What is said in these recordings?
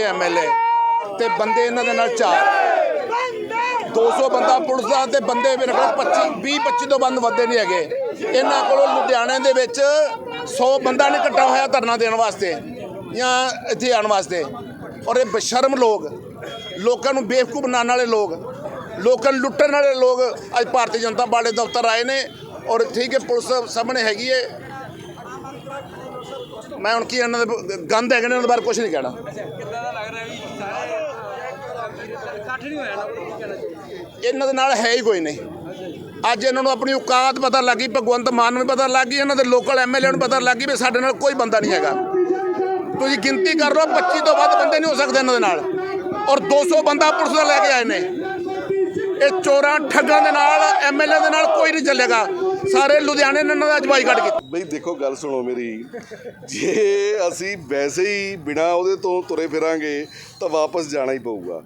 6 MLA ਤੇ ਬੰਦੇ ਇਹਨਾਂ ਦੇ ਨਾਲ 4 200 ਬੰਦਾ ਪੁਲਿਸ ਦਾ ਤੇ ਬੰਦੇ ਮੇਰੇ ਕੋਲ 25 20 25 ਤੋਂ ਬੰਦ ਵੱਧੇ ਨਹੀਂ ਹੈਗੇ। ਇਹਨਾਂ ਕੋਲੋਂ ਲੁਧਿਆਣੇ ਦੇ ਵਿੱਚ 100 ਬੰਦਾ ਨਹੀਂ ਇਕੱਠਾ ਹੋਇਆ ਧਰਨਾ ਦੇਣ ਵਾਸਤੇ ਜਾਂ ਇੱਥੇ ਆਉਣ ਵਾਸਤੇ। ਔਰ ਇਹ ਬਸ਼ਰਮ ਲੋਕ, ਲੋਕਾਂ ਨੂੰ ਬੇਵਕੂਫ ਬਣਾਉਣ ਵਾਲੇ ਲੋਕ, ਲੋਕਾਂ ਨੂੰ ਲੁੱਟਣ ਵਾਲੇ ਲੋਕ ਅੱਜ ਭਾਰਤੀ ਜਨਤਾ ਪਾਰਟੀ ਦਫ਼ਤਰ ਆਏ ਨੇ ਔਰ ਠੀਕ ਹੈ, ਪੁਲਿਸ ਸਾਹਮਣੇ ਹੈਗੀ ਹੈ। ਮੈਂ ਹੁਣ ਕੀ ਇਹਨਾਂ ਦੇ ਗੰਦ ਹੈਗੇ ਨੇ ਉਹਨਾਂ ਦੇ ਬਾਰੇ ਕੁਝ ਨਹੀਂ ਕਹਿਣਾ ਕਿੱਦਾਂ ਦਾ ਲੱਗ ਰਿਹਾ ਵੀ ਸਾਰੇ ਇਕੱਠ ਨਹੀਂ ਹੋਇਆ ਨਾ ਕੀ ਕਹਿਣਾ ਚਾਹੀਦਾ ਇਹਨਾਂ ਦੇ ਨਾਲ ਹੈ ਹੀ ਕੋਈ ਨਹੀਂ। ਅੱਜ ਇਹਨਾਂ ਨੂੰ ਆਪਣੀ ਔਕਾਤ ਪਤਾ ਲੱਗੀ ਭਗਵੰਤ ਮਾਨ ਨੂੰ ਪਤਾ ਲੱਗ ਗਈ, ਇਹਨਾਂ ਦੇ ਲੋਕਲ ਐਮਐਲਏ ਨੂੰ ਪਤਾ ਲੱਗ ਗਈ ਵੀ ਸਾਡੇ ਨਾਲ ਕੋਈ ਬੰਦਾ ਨਹੀਂ ਹੈਗਾ। ਤੁਸੀਂ ਗਿਣਤੀ ਕਰ ਲਓ 25 ਤੋਂ ਵੱਧ ਬੰਦੇ ਨਹੀਂ ਹੋ ਸਕਦੇ ਇਹਨਾਂ ਦੇ ਨਾਲ। ਔਰ 200 ਬੰਦਾ ਪੁਲਿਸ ਦਾ ਲੈ ਕੇ ਆਏ ਨੇ। ਇਹ ਚੋਰਾਂ ਠੱਗਾਂ ਦੇ ਨਾਲ ਐਮਐਲਏ ਦੇ ਨਾਲ ਕੋਈ ਨਹੀਂ ਚੱਲੇਗਾ। ਸਾਰੇ ਲੁਧਿਆਣੇ ਨੇ ਇਹਨਾਂ ਦਾ ਅੱਜ ਕੱਢ ਕੀਤਾ। ਬਈ ਦੇਖੋ, ਗੱਲ ਸੁਣੋ ਮੇਰੀ। ਜੇ ਅਸੀਂ ਵੈਸੇ ਹੀ ਬਿਨਾ ਉਹਦੇ ਤੋਂ ਤੁਰੇ ਫਿਰਾਂਗੇ, ਤਾਂ ਵਾਪਸ ਜਾਣਾ ਹੀ ਪਊਗਾ।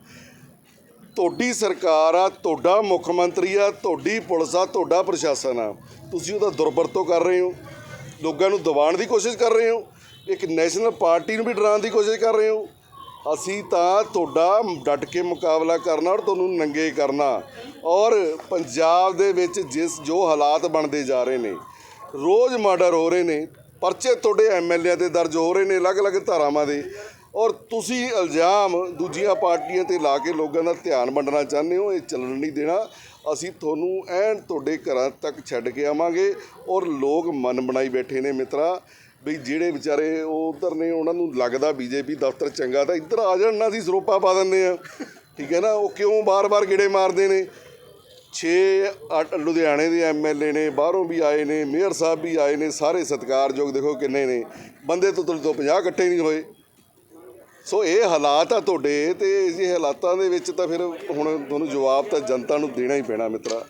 ਤੁਹਾਡੀ ਸਰਕਾਰ ਆ, ਤੁਹਾਡਾ ਮੁੱਖ ਮੰਤਰੀ ਆ, ਤੁਹਾਡੀ ਪੁਲਿਸ ਆ, ਤੁਹਾਡਾ ਪ੍ਰਸ਼ਾਸਨ ਆ। ਤੁਸੀਂ ਉਹਦਾ ਦੁਰਵਰਤੋਂ ਕਰ ਰਹੇ ਹੋ। ਲੋਕਾਂ ਨੂੰ ਦਬਾਉਣ ਦੀ ਕੋਸ਼ਿਸ਼ ਕਰ ਰਹੇ ਹੋ। ਇੱਕ ਨੈਸ਼ਨਲ ਪਾਰਟੀ ਨੂੰ ਵੀ ਡਰਾਉਣ ਦੀ ਕੋਸ਼ਿਸ਼ ਕਰ ਰਹੇ ਹੋ। ਅਸੀਂ ਤਾਂ ਤੁਹਾਡਾ ਡਟ ਕੇ ਮੁਕਾਬਲਾ ਕਰਨਾ ਔਰ ਤੁਹਾਨੂੰ ਨੰਗੇ ਕਰਨਾ। ਔਰ ਪੰਜਾਬ ਦੇ ਵਿੱਚ ਜਿਸ ਜੋ ਹਾਲਾਤ ਬਣਦੇ ਜਾ ਰਹੇ ਨੇ, ਰੋਜ਼ ਮਰਡਰ ਹੋ ਰਹੇ ਨੇ, ਪਰਚੇ ਤੁਹਾਡੇ ਐਮਐਲਏ ਤੇ ਦਰਜ ਹੋ ਰਹੇ ਨੇ, ਅਲੱਗ-ਅਲੱਗ ਧਾਰਾਵਾਂ ਦੇ। ਔਰ ਤੁਸੀਂ ਇਲਜ਼ਾਮ ਦੂਜੀਆਂ ਪਾਰਟੀਆਂ ਤੇ ਲਾ ਕੇ ਲੋਕਾਂ ਦਾ ਧਿਆਨ ਵੰਡਣਾ ਚਾਹੁੰਦੇ ਹੋ, ਇਹ ਚੱਲਣ ਨਹੀਂ ਦੇਣਾ। ਅਸੀਂ ਤੁਹਾਨੂੰ ਐਨ ਤੁਹਾਡੇ ਘਰਾਂ ਤੱਕ ਛੱਡ ਕੇ ਆਵਾਂਗੇ ਔਰ ਲੋਕ ਮਨ ਬਣਾਈ ਬੈਠੇ ਨੇ ਮਿੱਤਰਾ ਵੀ ਜਿਹੜੇ ਵਿਚਾਰੇ ਉਹ ਉਧਰ ਨੇ, ਉਹਨਾਂ ਨੂੰ ਲੱਗਦਾ ਬੀਜੇਪੀ ਦਫ਼ਤਰ ਚੰਗਾ ਤਾਂ ਇੱਧਰ ਆ ਜਾਣ, ਨਾ ਅਸੀਂ ਸਰੋਪਾ ਪਾ ਦਿੰਦੇ ਆ ਠੀਕ ਹੈ ਨਾ, ਉਹ ਕਿਉਂ ਬਾਰ-ਬਾਰ ਗੇੜੇ ਮਾਰਦੇ ਨੇ? 6 ਅੱਠ ਲੁਧਿਆਣੇ ਦੇ ਐਮਐਲਏ ਨੇ, ਬਾਹਰੋਂ ਵੀ ਆਏ ਨੇ, ਮੇਅਰ ਸਾਹਿਬ ਵੀ ਆਏ ਨੇ, ਸਾਰੇ ਸਤਿਕਾਰਯੋਗ ਦੇਖੋ ਕਿੰਨੇ ਨੇ। ਬੰਦੇ ਤੋਂ ਤੋਂ 50 ਇਕੱਠੇ ਨਹੀਂ ਹੋਏ। ਸੋ ਇਹ ਹਾਲਾਤ ਆ ਤੁਹਾਡੇ ਤੇ ਇਹ ਹਾਲਾਤਾਂ ਦੇ ਵਿੱਚ ਤਾਂ ਫਿਰ ਹੁਣ ਤੁਹਾਨੂੰ ਜਵਾਬ ਤਾਂ ਜਨਤਾ ਨੂੰ ਦੇਣਾ ਹੀ ਪੈਣਾ ਮਿੱਤਰਾ।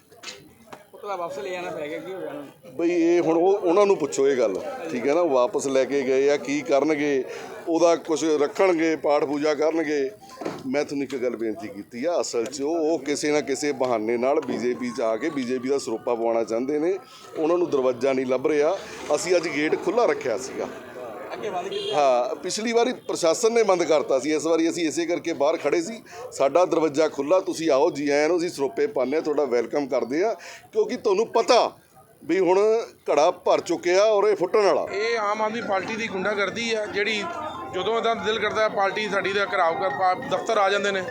ਪੁਤਲਾ ਵਾਪਸ ਲੈ ਜਾਣਾ ਪੈ ਗਿਆ ਕੀ ਹੋ ਉਹਨਾਂ? ਬਈ ਇਹ ਹੁਣ ਉਹ ਉਹਨਾਂ ਨੂੰ ਪੁੱਛੋ ਇਹ ਗੱਲ ਠੀਕ ਹੈ ਨਾ? ਉਹ ਵਾਪਸ ਲੈ ਕੇ ਗਏ ਆ ਕੀ ਕਰਨਗੇ? ਉਹਦਾ ਕੁਝ ਰੱਖਣਗੇ ਪਾਠ ਪੂਜਾ ਕਰਨਗੇ। ਮੈਂ ਤੁਹਾਨੂੰ ਇੱਕ ਗੱਲ ਬੇਨਤੀ ਕੀਤੀ ਆ ਅਸਲ 'ਚ ਉਹ ਕਿਸੇ ਨਾ ਕਿਸੇ ਬਹਾਨੇ ਨਾਲ ਬੀਜੇਪੀ 'ਚ ਆ ਕੇ ਬੀਜੇਪੀ ਦਾ ਸਰੋਪਾ ਪਵਾਉਣਾ ਚਾਹੁੰਦੇ ਨੇ। ਉਹਨਾਂ ਨੂੰ ਦਰਵਾਜ਼ਾ ਨਹੀਂ ਲੱਭ ਰਿਹਾ। ਅਸੀਂ ਅੱਜ ਗੇਟ ਖੁੱਲਾ ਰੱਖਿਆ ਸੀਗਾ। ਹਾਂ, ਪਿਛਲੀ ਵਾਰੀ ਪ੍ਰਸ਼ਾਸਨ ਨੇ ਬੰਦ ਕਰਤਾ ਸੀ। ਇਸ ਵਾਰੀ ਅਸੀਂ ਇਸੇ ਕਰਕੇ ਬਾਹਰ ਖੜੇ ਸੀ। ਸਾਡਾ ਦਰਵਾਜ਼ਾ ਖੁੱਲਾ ਤੁਸੀਂ ਆਓ, ਜੀ ਆਇਆਂ ਨੂੰ ਅਸੀਂ ਸਰੋਪੇ ਪਾਉਂਦੇ ਹਾਂ, ਤੁਹਾਡਾ ਵੈਲਕਮ ਕਰਦੇ ਆ ਕਿਉਂਕਿ ਤੁਹਾਨੂੰ ਪਤਾ ਵੀ ਹੁਣ ਘੜਾ ਭਰ ਚੁੱਕਿਆ ਔਰ ਇਹ ਫੁੱਟਣ ਵਾਲਾ। ਇਹ ਆਮ ਆਦਮੀ ਪਾਰਟੀ ਦੀ ਗੁੰਡਾਗਰਦੀ ਆ ਜਿਹੜੀ ਜਦੋਂ ਇਹਦਾ ਦਿਲ ਕਰਦਾ ਪਾਰਟੀ ਸਾਡੀ ਦਾ ਘਰਾਵ ਕਰ ਪਾ- ਦਫ਼ਤਰ ਆ ਜਾਂਦੇ ਨੇ।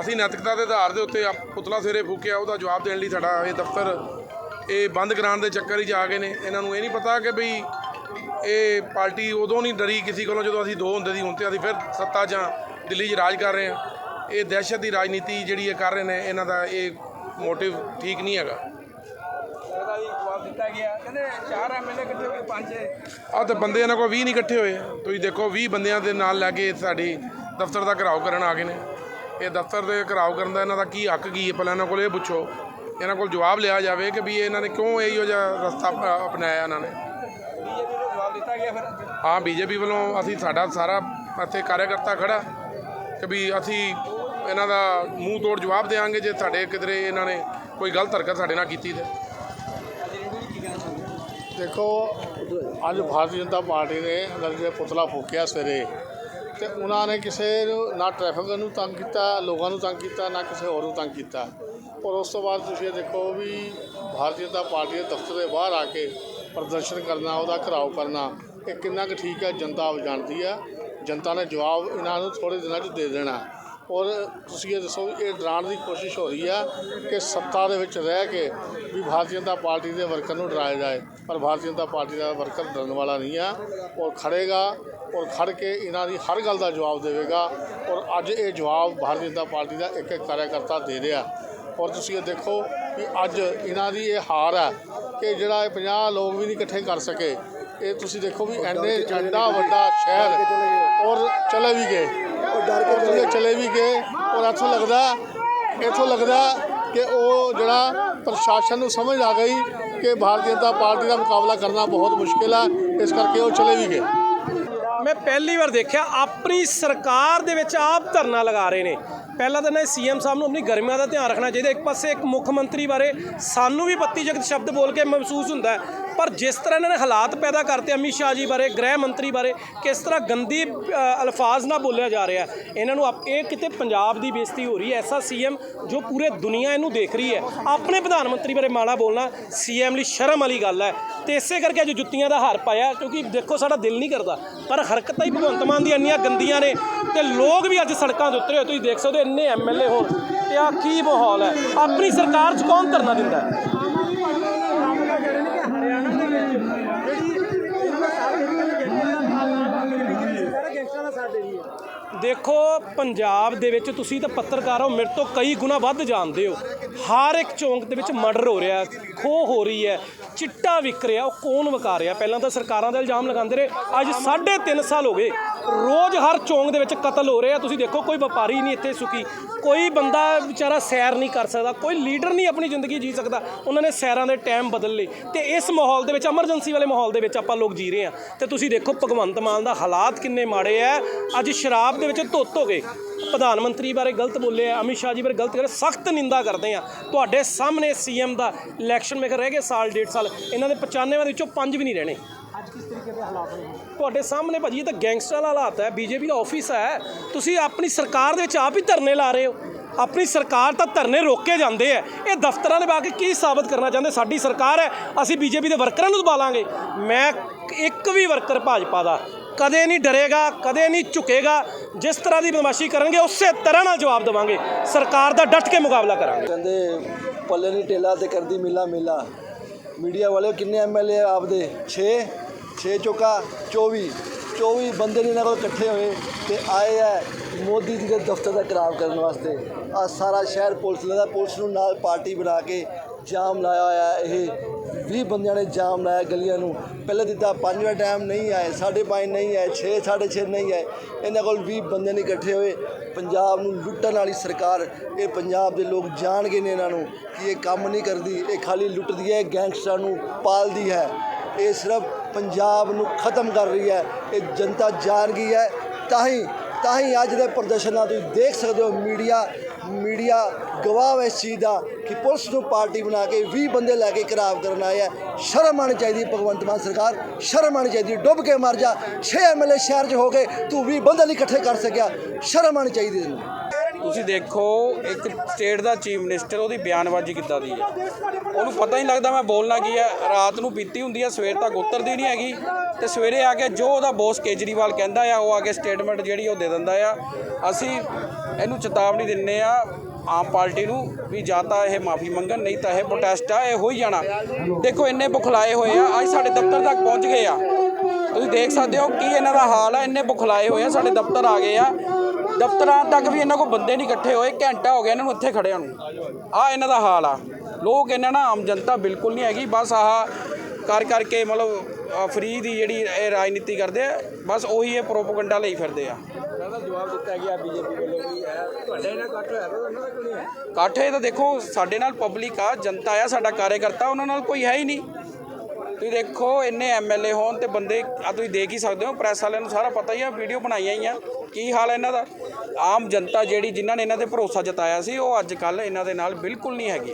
ਅਸੀਂ ਨੈਤਿਕਤਾ ਦੇ ਆਧਾਰ ਦੇ ਉੱਤੇ ਆ ਪੁਤਲਾ ਸਿਰੇ ਫੂਕਿਆ, ਉਹਦਾ ਜਵਾਬ ਦੇਣ ਲਈ ਸਾਡਾ ਇਹ ਦਫ਼ਤਰ ਇਹ ਬੰਦ ਕਰਾਉਣ ਦੇ ਚੱਕਰ ਹੀ ਜਾ ਗਏ ਨੇ। ਇਹਨਾਂ ਨੂੰ ਇਹ ਨਹੀਂ ਪਤਾ ਕਿ ਬਈ ਇਹ ਪਾਰਟੀ ਉਦੋਂ ਨਹੀਂ ਡਰੀ ਕਿਸੇ ਕੋਲੋਂ ਜਦੋਂ ਅਸੀਂ ਦੋ ਹੁੰਦੇ ਸੀ ਹੁਣ ਤੇ ਅਸੀਂ ਫਿਰ ਸੱਤਾ 'ਚ ਹਾਂ ਦਿੱਲੀ 'ਚ ਰਾਜ ਕਰ ਰਹੇ ਹਾਂ। ਇਹ ਦਹਿਸ਼ਤ ਦੀ ਰਾਜਨੀਤੀ ਜਿਹੜੀ ਇਹ ਕਰ ਰਹੇ ਨੇ ਇਹਨਾਂ ਦਾ ਇਹ ਮੋਟਿਵ ਠੀਕ ਨਹੀਂ ਹੈਗਾ। ਉਹਦਾ ਵੀ ਜਵਾਬ ਦਿੱਤਾ ਗਿਆ। ਕਹਿੰਦੇ ਚਾਰ ਐਮਐਲਏ ਇਕੱਠੇ ਹੋ ਕੇ ਪੰਜ ਆ ਤੇ ਬੰਦੇ ਇਹਨਾਂ ਕੋਲ 20 ਨਹੀਂ ਇਕੱਠੇ ਹੋਏ। ਤੁਸੀਂ ਦੇਖੋ 20 ਬੰਦਿਆਂ ਦੇ ਨਾਲ ਲੈ ਕੇ ਸਾਡੀ ਦਫ਼ਤਰ ਦਾ ਘਰਾਓ ਕਰਨ ਆ ਗਏ ਨੇ। ਇਹ ਦਫ਼ਤਰ ਦੇ ਘਰਾਓ ਕਰਨ ਦਾ ਇਹਨਾਂ ਦਾ ਕੀ ਹੱਕ ਕੀ ਹੈ? ਪਹਿਲਾਂ ਇਹਨਾਂ ਕੋਲ ਇਹ ਪੁੱਛੋ। ਇਹਨਾਂ ਕੋਲ ਜਵਾਬ ਲਿਆ ਜਾਵੇ ਕਿ ਵੀ ਇਹਨਾਂ ਨੇ ਕਿਉਂ ਇਹੋ ਜਿਹਾ ਰਸਤਾ ਅਪ- ਅਪਣਾਇਆ ਇਹਨਾਂ ਨੇ। ਗਿਆ ਫਿਰ ਹਾਂ ਬੀਜੇਪੀ ਵੱਲੋਂ ਅਸੀਂ ਸਾਡਾ ਸਾਰਾ ਇੱਥੇ ਕਾਰਜਕਰਤਾ ਖੜਾ ਕਿ ਵੀ ਅਸੀਂ ਇਹਨਾਂ ਦਾ ਮੂੰਹ ਤੋੜ ਜਵਾਬ ਦੇਵਾਂਗੇ ਜੇ ਸਾਡੇ ਕਿਧਰੇ ਇਹਨਾਂ ਨੇ ਕੋਈ ਗਲਤ ਹਰਕਤ ਸਾਡੇ ਨਾਲ ਕੀਤੀ ਤੇ। ਦੇਖੋ ਅੱਜ ਭਾਰਤੀ ਜਨਤਾ ਪਾਰਟੀ ਨੇ ਅਗਰ ਜੇ ਪੁਤਲਾ ਫੂਕਿਆ ਸਵੇਰੇ ਤੇ ਉਹਨਾਂ ਨੇ ਕਿਸੇ ਨੂੰ ਨਾ ਟ੍ਰੈਫਿਕ ਨੂੰ ਤੰਗ ਕੀਤਾ ਲੋਕਾਂ ਨੂੰ ਤੰਗ ਕੀਤਾ ਨਾ ਕਿਸੇ ਹੋਰ ਨੂੰ ਤੰਗ ਕੀਤਾ। ਔਰ ਉਸ ਤੋਂ ਬਾਅਦ ਤੁਸੀਂ ਇਹ ਦੇਖੋ ਵੀ ਭਾਰਤੀ ਜਨਤਾ ਪਾਰਟੀ ਦੇ ਦਫ਼ਤਰ ਦੇ ਬਾਹਰ ਆ ਕੇ ਪ੍ਰਦਰਸ਼ਨ ਕਰਨਾ ਉਹਦਾ ਘਰਾਓ ਕਰਨਾ ਇਹ ਕਿੰਨਾ ਕੁ ਠੀਕ ਹੈ, ਜਨਤਾ ਆਪ ਜਾਣਦੀ ਹੈ। ਜਨਤਾ ਨੇ ਜਵਾਬ ਇਹਨਾਂ ਨੂੰ ਥੋੜੇ ਦਿਨਾਂ 'ਚ ਦੇ ਦੇਣਾ। ਔਰ ਤੁਸੀਂ ਇਹ ਦੱਸੋ, ਇਹ ਡਰਾਉਣ ਦੀ ਕੋਸ਼ਿਸ਼ ਹੋ ਰਹੀ ਆ ਕਿ ਸੱਤਾ ਦੇ ਵਿੱਚ ਰਹਿ ਕੇ ਵੀ ਭਾਰਤੀ ਜਨਤਾ ਪਾਰਟੀ ਦੇ ਵਰਕਰ ਨੂੰ ਡਰਾਇਆ ਜਾਏ। ਪਰ ਭਾਰਤੀ ਜਨਤਾ ਪਾਰਟੀ ਦਾ ਵਰਕਰ ਡਰਨ ਵਾਲਾ ਨਹੀਂ ਆ ਔਰ ਖੜੇਗਾ ਔਰ ਖੜ ਕੇ ਇਹਨਾਂ ਦੀ ਹਰ ਗੱਲ ਦਾ ਜਵਾਬ ਦੇਵੇਗਾ। ਔਰ ਅੱਜ ਇਹ ਜਵਾਬ ਭਾਰਤੀ ਜਨਤਾ ਪਾਰਟੀ ਦਾ ਇੱਕ ਇੱਕ ਕਾਰਜਕਰਤਾ ਦੇ ਰਿਹਾ। ਔਰ ਤੁਸੀਂ ਇਹ ਦੇਖੋ ਕਿ ਅੱਜ ਇਹਨਾਂ ਦੀ ਇਹ ਹਾਰ ਹੈ ਕਿ ਜਿਹੜਾ ਇਹ 50 ਲੋਕ ਵੀ ਨਹੀਂ ਇਕੱਠੇ ਕਰ ਸਕੇ। ਇਹ ਤੁਸੀਂ ਦੇਖੋ ਵੀ ਐਨੇ ਐਡਾ ਵੱਡਾ ਸ਼ਹਿਰ ਔਰ ਚਲੇ ਵੀ ਗਏ। ਔਰ ਡਰ ਕੇ ਚਲੇ ਵੀ ਗਏ ਔਰ ਇੱਥੋਂ ਲੱਗਦਾ ਇੱਥੋਂ ਲੱਗਦਾ ਕਿ ਉਹ ਜਿਹੜਾ ਪ੍ਰਸ਼ਾਸਨ ਨੂੰ ਸਮਝ ਆ ਗਈ ਕਿ ਭਾਰਤੀ ਜਨਤਾ ਪਾਰਟੀ ਦਾ ਮੁਕਾਬਲਾ ਕਰਨਾ ਬਹੁਤ ਮੁਸ਼ਕਿਲ ਆ, ਇਸ ਕਰਕੇ ਉਹ ਚਲੇ ਵੀ ਗਏ। ਮੈਂ ਪਹਿਲੀ ਵਾਰ ਦੇਖਿਆ, ਆਪਣੀ ਸਰਕਾਰ ਦੇ ਵਿੱਚ ਆਪ ਧਰਨਾ ਲਗਾ ਰਹੇ ਨੇ। ਪਹਿਲਾਂ ਤਾਂ ਨਾ ਸੀਐਮ ਸਾਹਿਬ ਨੂੰ ਆਪਣੀ ਗਰਮੀਆਂ ਦਾ ਧਿਆਨ ਰੱਖਣਾ ਚਾਹੀਦਾ। ਇੱਕ ਪਾਸੇ ਇੱਕ ਮੁੱਖ ਮੰਤਰੀ ਬਾਰੇ ਸਾਨੂੰ ਵੀ ਪੱਤੀ ਜਗਤ ਸ਼ਬਦ ਬੋਲ ਕੇ ਮਹਿਸੂਸ ਹੁੰਦਾ ਪਰ ਜਿਸ ਤਰ੍ਹਾਂ ਇਹਨਾਂ ਨੇ ਹਾਲਾਤ ਪੈਦਾ ਕਰਤੇ ਅਮਿਤ ਸ਼ਾਹ ਜੀ ਬਾਰੇ, ਗ੍ਰਹਿ ਮੰਤਰੀ ਬਾਰੇ, ਕਿਸ ਤਰ੍ਹਾਂ ਗੰਦੀ ਅਲਫਾਜ਼ ਨਾਲ ਬੋਲਿਆ ਜਾ ਰਿਹਾ ਇਹਨਾਂ ਨੂੰ ਆਪ- ਇਹ ਕਿਤੇ ਪੰਜਾਬ ਦੀ ਬੇਇੱਜ਼ਤੀ ਹੋ ਰਹੀ ਹੈ। ਐਸਾ ਸੀਐਮ ਜੋ ਪੂਰੇ ਦੁਨੀਆ ਇਹਨੂੰ ਦੇਖ ਰਹੀ ਹੈ। ਆਪਣੇ ਪ੍ਰਧਾਨ ਮੰਤਰੀ ਬਾਰੇ ਮਾੜਾ ਬੋਲਣਾ ਸੀਐਮ ਲਈ ਸ਼ਰਮ ਵਾਲੀ ਗੱਲ ਹੈ। ਤੇ ਇਸੇ ਕਰਕੇ ਅੱਜ ਜੁੱਤੀਆਂ ਦਾ ਹਾਰ ਪਾਇਆ, ਕਿਉਂਕਿ ਦੇਖੋ ਸਾਡਾ ਦਿਲ ਨਹੀਂ ਕਰਦਾ। ਪਰ ਹਰਕਤਾਂ ਹੀ ਭਗਵੰਤ ਮਾਨ ਦੀਆਂ ਇੰਨੀਆਂ ਗੰਦੀਆਂ ਨੇ ਤੇ ਲੋਕ ਵੀ ਅੱਜ ਸੜਕਾਂ ਦੇ ਉਤਰੇ ਹੋਏ। ਤੁਸੀਂ ਦੇਖ ਸਕਦੇ ਹੋ, ਇੰਨੇ ਐਮਐਲਏ ਹੋਣ ਤੇ ਆ ਕੀ ਮਾਹੌਲ ਹੈ? ਆਪਣੀ ਸਰਕਾਰ 'ਚ ਕੌਣ ਧਰਨਾ ਦਿੰਦਾ ਹੈ ਦੇਖੋ, ਪੰਜਾਬ ਦੇ ਵਿੱਚ ਤੁਸੀਂ ਤਾਂ ਪੱਤਰਕਾਰ ਹੋ, ਮੇਰੇ ਤੋਂ ਕਈ ਗੁਣਾ ਵੱਧ ਜਾਣਦੇ ਹੋ। ਹਰ ਇੱਕ ਚੌਂਕ ਦੇ ਵਿੱਚ ਮਰਡਰ ਹੋ ਰਿਹਾ ਖੋਹ ਹੋ ਰਹੀ ਹੈ, ਚਿੱਟਾ ਵਿਕ ਰਿਹਾ, ਉਹ ਕੌਣ ਵਿਕਾ ਰਿਹਾ? ਪਹਿਲਾਂ ਤਾਂ ਸਰਕਾਰਾਂ ਦਾ ਇਲਜ਼ਾਮ ਲਗਾਉਂਦੇ ਰਹੇ, ਅੱਜ 3.5 ਸਾਲ ਹੋ ਗਏ। ਰੋਜ਼ ਹਰ ਚੌਂਕ ਦੇ ਵਿੱਚ ਕਤਲ ਹੋ ਰਿਹਾ, ਤੁਸੀਂ ਦੇਖੋ, ਕੋਈ ਵਪਾਰੀ ਨਹੀਂ ਇੱਥੇ ਸੁਖੀ ਕੋਈ ਬੰਦਾ ਵਿਚਾਰਾ ਸੈਰ ਨਹੀਂ ਕਰ ਸਕਦਾ, ਕੋਈ ਲੀਡਰ ਨਹੀਂ ਆਪਣੀ ਜ਼ਿੰਦਗੀ ਜੀ ਸਕਦਾ। ਉਹਨਾਂ ਨੇ ਸੈਰਾਂ ਦੇ ਟਾਈਮ ਬਦਲ ਲਏ। ਤੇ ਇਸ ਮਾਹੌਲ ਦੇ ਵਿੱਚ ਐਮਰਜੈਂਸੀ ਵਾਲੇ ਮਾਹੌਲ ਦੇ ਵਿੱਚ ਆਪਾਂ ਲੋਕ ਜੀ ਰਹੇ ਹਾਂ। ਤੇ ਤੁਸੀਂ ਦੇਖੋ ਭਗਵੰਤ ਮਾਨ ਦਾ ਹਾਲਾਤ ਕਿੰਨੇ ਮਾੜੇ ਆ। ਅੱਜ ਸ਼ਰਾਬ ਦੇ ਵਿੱਚ ਧੁੱਤ ਹੋ ਗਏ। ਪ੍ਰਧਾਨ ਮੰਤਰੀ ਬਾਰੇ ਗਲਤ ਬੋਲੇ ਆ, ਅਮਿਤ ਸ਼ਾਹ ਜੀ ਬਾਰੇ ਗਲਤ ਕਰੇ, ਸਖਤ ਨਿੰਦਾ ਕਰਦੇ ਆ। ਤੁਹਾਡੇ ਸਾਹਮਣੇ ਸੀਐਮ ਦਾ ਇਲੈਕਸ਼ਨ ਮੇਕਰ ਰਹਿ ਗਏ ਸਾਲ, ਡੇਢ ਸਾਲ। ਇਹਨਾਂ ਦੇ 95 ਦੇ ਵਿੱਚੋਂ 5 ਵੀ ਨਹੀਂ ਰਹਿਣੇ। ਕਿਸ ਤਰੀਕੇ ਦੇ ਹਾਲਾਤ ਨੇ ਤੁਹਾਡੇ ਸਾਹਮਣੇ ਭਾਜੀ ਇਹ ਤਾਂ ਗੈਂਗਸਟਰ ਵਾਲਾ ਹਾਲਾਤ ਹੈ, ਬੀਜੇਪੀ ਦਾ ਆਫਿਸ ਹੈ। ਤੁਸੀਂ ਆਪਣੀ ਸਰਕਾਰ ਦੇ ਵਿੱਚ ਆਪ ਹੀ ਧਰਨੇ ਲਾ ਰਹੇ ਹੋ। ਆਪਣੀ ਸਰਕਾਰ ਤਾਂ ਧਰਨੇ ਰੋਕੇ ਜਾਂਦੇ ਆ ਇਹ ਦਫ਼ਤਰਾਂ ਦੇ ਬਾ ਕੇ ਕੀ ਸਾਬਤ ਕਰਨਾ ਚਾਹੁੰਦੇ? ਸਾਡੀ ਸਰਕਾਰ ਹੈ, ਅਸੀਂ ਬੀਜੇਪੀ ਦੇ ਵਰਕਰਾਂ ਨੂੰ ਦਬਾਲਾਂਗੇ ਮੈਂ ਇੱਕ ਵੀ ਵਰਕਰ ਭਾਜਪਾ ਦਾ ਕਦੇ ਨਹੀਂ ਡਰੇਗਾ, ਕਦੇ ਨਹੀਂ ਝੁਕੇਗਾ। ਜਿਸ ਤਰ੍ਹਾਂ ਦੀ ਬਦਮਾਸ਼ੀ ਕਰਨਗੇ, ਉਸੇ ਤਰ੍ਹਾਂ ਨਾਲ ਜਵਾਬ ਦੇਵਾਂਗੇ। ਸਰਕਾਰ ਦਾ ਡਟ ਕੇ ਮੁਕਾਬਲਾ ਕਰਾਂਗੇ। ਕਹਿੰਦੇ, ਪੱਲੇ ਨਹੀਂ ਟੇਲਾ ਤੇ ਕਰਦੀ ਮਿਲਾ ਮਿਲਾ ਮੀਡੀਆ ਵਾਲੇ ਕਿੰਨੇ ਐਮਐਲਏ ਆਪਦੇ? 6 6 ਚੋਕਾ 24 24 ਬੰਦੇ ਨੇ ਇਹਨਾਂ ਕੋਲ ਇਕੱਠੇ ਹੋਏ ਤੇ ਆਏ ਆ ਮੋਦੀ ਜੀ ਦੇ ਦਫ਼ਤਰ ਦਾ ਘਰਾਵ ਕਰਨ ਵਾਸਤੇ। ਆ ਸਾਰਾ ਸ਼ਹਿਰ ਪੁਲਿਸ ਲਦਾ ਪੁਲਿਸ ਨੂੰ ਨਾਲ ਪਾਰਟੀ ਬਣਾ ਕੇ ਜਾਮ ਲਾਇਆ ਹੋਇਆ ਇਹ 20 ਬੰਦਿਆਂ ਨੇ ਜਾਮ ਲਾਇਆ ਗਲੀਆਂ ਨੂੰ। ਪਹਿਲੇ ਦਿੱਤਾ 5 ਵਜੇ ਟਾਈਮ ਨਹੀਂ ਆਏ 5:30 ਨਹੀਂ ਆਏ 6 6:30 ਨਹੀਂ ਆਏ। ਇਹਨਾਂ ਕੋਲ 20 ਬੰਦੇ ਨੇ ਇਕੱਠੇ ਹੋਏ। ਪੰਜਾਬ ਨੂੰ ਲੁੱਟਣ ਵਾਲੀ ਸਰਕਾਰ, ਇਹ ਪੰਜਾਬ ਦੇ ਲੋਕ ਜਾਣਗੇ ਨੇ ਇਹਨਾਂ ਨੂੰ ਕਿ ਇਹ ਕੰਮ ਨਹੀਂ ਕਰਦੀ, ਇਹ ਖਾਲੀ ਲੁੱਟਦੀ ਹੈ ਗੈਂਗਸਟਰਾਂ ਨੂੰ ਪਾਲਦੀ ਹੈ। ਇਹ ਸਿਰਫ ਪੰਜਾਬ ਨੂੰ ਖਤਮ ਕਰ ਰਹੀ ਹੈ, ਇਹ ਜਨਤਾ ਜਾਣ ਗਈ ਹੈ। ਤਾਂ ਹੀ ਤਾਂ ਹੀ ਅੱਜ ਦੇ ਪ੍ਰਦਰਸ਼ਨਾਂ ਤੁਸੀਂ ਦੇਖ ਸਕਦੇ ਹੋ, ਮੀਡੀਆ ਮੀਡੀਆ ਗਵਾਹ ਹੈ ਇਸ ਚੀਜ਼ ਦਾ ਕਿ ਪੁਲਿਸ ਨੂੰ ਪਾਰਟੀ ਬਣਾ ਕੇ 20 ਬੰਦੇ ਲੈ ਕੇ ਘਰਾਵ ਕਰਨ ਆਏ ਆ ਸ਼ਰਮ ਆਉਣੀ ਚਾਹੀਦੀ ਭਗਵੰਤ ਮਾਨ ਸਰਕਾਰ, ਸ਼ਰਮ ਆਉਣੀ ਚਾਹੀਦੀ ਡੁੱਬ ਕੇ ਮਰ ਜਾ। 6 ਐਮਐਲਏ ਸ਼ਹਿਰ 'ਚ ਹੋ ਗਏ ਤੂੰ 20 ਬੰਦੇ ਨਹੀਂ ਇਕੱਠੇ ਕਰ ਸਕਿਆ। ਸ਼ਰਮ ਆਉਣੀ ਚਾਹੀਦੀ ਤੈਨੂੰ। ਤੁਸੀਂ ਦੇਖੋ, ਇੱਕ ਸਟੇਟ ਦਾ ਚੀਫ ਮਿਨਿਸਟਰ ਉਹਦੀ ਬਿਆਨਬਾਜ਼ੀ ਕਿੱਦਾਂ ਦੀ ਹੈ? ਉਹਨੂੰ ਪਤਾ ਹੀ ਨਹੀਂ ਲੱਗਦਾ ਮੈਂ ਬੋਲਣਾ ਕੀ ਹੈ। ਰਾਤ ਨੂੰ ਬੀਤੀ ਹੁੰਦੀ ਹੈ, ਸਵੇਰ ਤੱਕ ਉਤਰਦੀ ਨਹੀਂ ਹੈਗੀ। ਤੇ ਸਵੇਰੇ ਆ ਕੇ ਜੋ ਉਹਦਾ ਬੋਸ ਕੇਜਰੀਵਾਲ ਕਹਿੰਦਾ ਆ, ਉਹ ਆ ਕੇ ਸਟੇਟਮੈਂਟ ਜਿਹੜੀ ਉਹ ਦੇ ਦਿੰਦਾ ਆ। ਅਸੀਂ ਇਹਨੂੰ ਚੇਤਾਵਨੀ ਦਿੰਨੇ ਆ, ਆਮ ਪਾਰਟੀ ਨੂੰ ਵੀ ਜਾਂ ਤਾਂ ਇਹ ਮਾਫੀ ਮੰਗਣ, ਨਹੀਂ ਤਾਂ ਇਹ ਪ੍ਰੋਟੈਸਟ ਆ, ਇਹ ਹੋ ਹੀ ਜਾਣਾ। ਦੇਖੋ, ਇੰਨੇ ਬੁਖਲਾਏ ਹੋਏ ਆ, ਅੱਜ ਸਾਡੇ ਦਫ਼ਤਰ ਤੱਕ ਪਹੁੰਚ ਗਏ ਆ। ਤੁਸੀਂ ਦੇਖ ਸਕਦੇ ਹੋ ਕੀ ਇਹਨਾਂ ਦਾ ਹਾਲ ਆ। ਇੰਨੇ ਬੁਖਲਾਏ ਹੋਏ ਆ, ਸਾਡੇ ਦਫ਼ਤਰ ਆ ਗਏ ਆ। ਦਫ਼ਤਰਾਂ ਤੱਕ ਵੀ ਇਹਨਾਂ ਕੋਲ ਬੰਦੇ ਨਹੀਂ ਇਕੱਠੇ ਹੋਏ ਘੰਟਾ ਹੋ ਗਿਆ ਇਹਨਾਂ ਨੂੰ ਇੱਥੇ ਖੜਿਆਂ ਨੂੰ। ਆ ਇਹਨਾਂ ਦਾ ਹਾਲ ਆ। ਲੋਕ ਇਹਨਾਂ ਨਾਲ ਆਮ ਜਨਤਾ ਬਿਲਕੁਲ ਨਹੀਂ ਹੈਗੀ ਬਸ ਆਹ ਕਰ ਕਰਕੇ ਮਤਲਬ ਫਰੀ ਦੀ ਜਿਹੜੀ ਇਹ ਰਾਜਨੀਤੀ ਕਰਦੇ ਆ ਬਸ ਉਹੀ ਇਹ ਪ੍ਰੋਪਗੈਂਡਾ ਲਈ ਫਿਰਦੇ ਆ। ਜਵਾਬ ਦਿੱਤਾ ਗਿਆ ਬੀਜੇਪੀ ਵੱਲੋਂ ਵੀ ਤੁਹਾਡੇ ਨਾਲ ਕੱਟ ਹੋਇਆ ਤਾਂ ਉਹਨਾਂ ਦਾ ਕਿਉਂ ਨਹੀਂ ਹੈ ਇਕੱਠੇ ਤਾਂ ਦੇਖੋ ਸਾਡੇ ਨਾਲ ਪਬਲਿਕ ਆ ਜਨਤਾ ਆ ਸਾਡਾ ਕਾਰਜਕਰਤਾ ਉਹਨਾਂ ਨਾਲ ਕੋਈ ਹੈ ਹੀ ਨਹੀਂ। ਤੁਸੀਂ ਦੇਖੋ, ਇੰਨੇ ਐਮਐਲਏ ਹੋਣ ਤੇ ਬੰਦੇ ਆ ਤੁਸੀਂ ਦੇਖ ਹੀ ਸਕਦੇ ਹੋ, ਪ੍ਰੈਸ ਵਾਲਿਆਂ ਨੂੰ ਸਾਰਾ ਪਤਾ ਹੀ ਆ, ਵੀਡੀਓ ਬਣਾਈਆਂ ਹੀ ਆ। ਕੀ ਹਾਲ ਹੈ ਇਹਨਾਂ ਦਾ? ਆਮ ਜਨਤਾ ਜਿਹੜੀ ਜਿਨ੍ਹਾਂ ਨੇ ਇਹਨਾਂ ਤੇ ਭਰੋਸਾ ਜਤਾਇਆ ਸੀ, ਉਹ ਅੱਜ ਕੱਲ ਇਹਨਾਂ ਦੇ ਨਾਲ ਬਿਲਕੁਲ ਨਹੀਂ ਹੈਗੀ।